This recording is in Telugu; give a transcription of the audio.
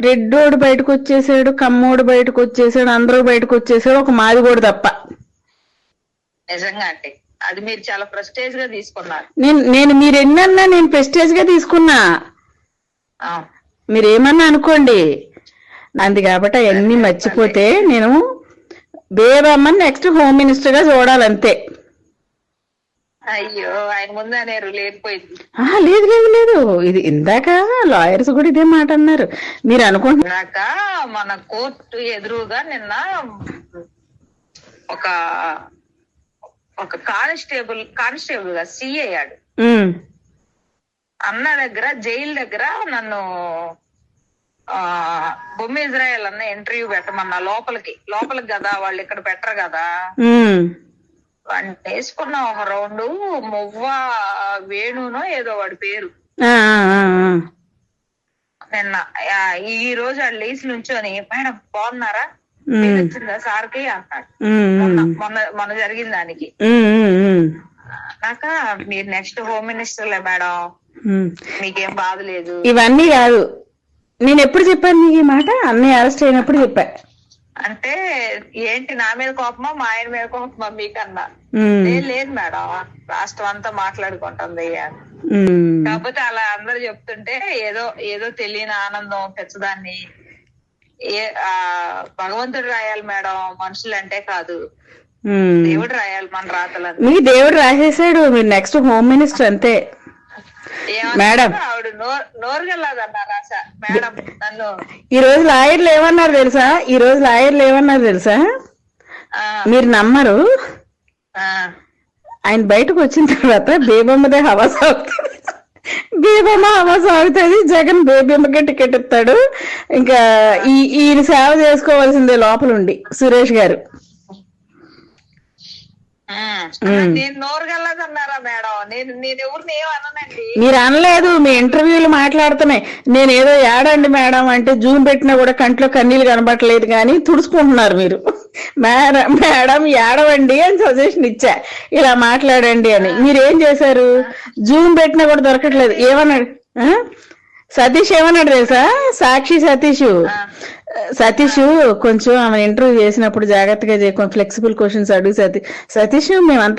రెడ్డోడు బయటకు వచ్చేసాడు కమ్మోడు బయటకు వచ్చేసాడు అందరూ బయటకు వచ్చేసాడు ఒక మాదిగోడు తప్ప. నిజంగా అండి. అది మీరు చాలా ప్రెస్టేజ్గా తీసుకున్నారు. నేను నేను మీరు ఎన్నన్నా నేను ప్రెస్టేజ్గా తీసుకున్నా. మీరు ఏమన్నా అనుకోండి. అంది కాబట్టి అవన్నీ మర్చిపోతే నేను బేబమ్మని నెక్స్ట్ హోమ్ మినిస్టర్గా చూడాలంతే. అయ్యో ఆయన ముందు అనేరు లేకపోయింది లేదు లేదు లేదు. ఇది ఇందాక లాయర్స్ కూడా ఇదే మాట అన్నారు. మీరు అనుకుంటున్నారు ఇందాక మన కోర్టు ఎదురుగా నిన్న ఒక ఒక కానిస్టేబుల్ కానిస్టేబుల్గా సిఐ అయ్యాడు. అన్న దగ్గర జైలు దగ్గర నన్ను ఆ బొమ్మ ఇజ్రాయల్ అన్న ఇంటర్వ్యూ పెట్టమన్నా లోపలికి. లోపలికి కదా వాళ్ళు ఇక్కడ పెట్టరు కదా. వేసుకున్న ఒక రౌండ్ మువ్వ వేణునో ఏదో వాడి పేరు. నిన్న ఈ రోజు వాళ్ళు లేచి నుంచొని మేడం బాగున్నారా? వచ్చిందా సార్కి? అన్నాడు మొన్న మొన్న జరిగిన దానికి. నాక మీరు నెక్స్ట్ హోమ్ మినిస్టర్లే మేడం. మీకేం బాధ లేదు. ఇవన్నీ కాదు. నేను ఎప్పుడు చెప్పాను నీకు ఈ మాట? అన్నయ్య అరెస్ట్ అయినప్పుడు చెప్పా. అంటే ఏంటి నా మీద కోపమా? మా ఆయన మీద కోపమా? మీకన్నా. లేదు మేడం. రాష్ట్రం అంతా మాట్లాడుకుంటుంది కాకపోతే అలా అందరు చెప్తుంటే ఏదో ఏదో తెలియని ఆనందం పెచ్చదాన్ని ఏ ఆ భగవంతుడు రాయాలి మేడం. మనుషులు అంటే కాదు. దేవుడు రాయాలి మన రాతలని మీ దేవుడు రాసేసాడు. మీరు నెక్స్ట్ హోమ్ మినిస్టర్ అంతే. మేడం. ఈ రోజు లాయర్లు ఏమన్నారు తెలుసా? ఈ రోజు లాయర్లు ఏమన్నారు తెలుసా? మీరు నమ్మరు. ఆ. ఆయన బయటకు వచ్చిన తర్వాత బేబమ్మదే హవా సాగుతుంది. బేబమ్మ హవా సాగుతుంది. జగన్ బేబమ్మకే టికెట్ ఇస్తాడు. ఇంకా ఈ ఈయన సేవ చేసుకోవాల్సిందే లోపల ఉండి సురేష్ గారు. నేను మేడం? నేను ఎవరిని మీరు అనలేదు మీ ఇంటర్వ్యూలు మాట్లాడుతున్నాయి. నేను ఏదో ఏడండి మేడం అంటే జూమ్ పెట్టినా కూడా కంట్లో కన్నీళ్ళు కనబట్టలేదు కానీ తుడుచుకుంటున్నారు మీరు. మేడం మేడం ఏడవండి అని సజెషన్ ఇచ్చా. ఇలా మాట్లాడండి అని. మీరు ఏం చేశారు? జూమ్ పెట్టినా కూడా దొరకట్లేదు. ఏమన్నాడు? సతీష్ ఏమన్నాడు తెలుసా? సాక్షి సతీష్. సతీష్ కొంచెం ఆమె ఇంటర్వ్యూ చేసినప్పుడు జాగ్రత్తగా చేయ. ఫ్లెక్సిబుల్ క్వశ్చన్స్ అడుగు సతీష్ సతీష్ మేమంతా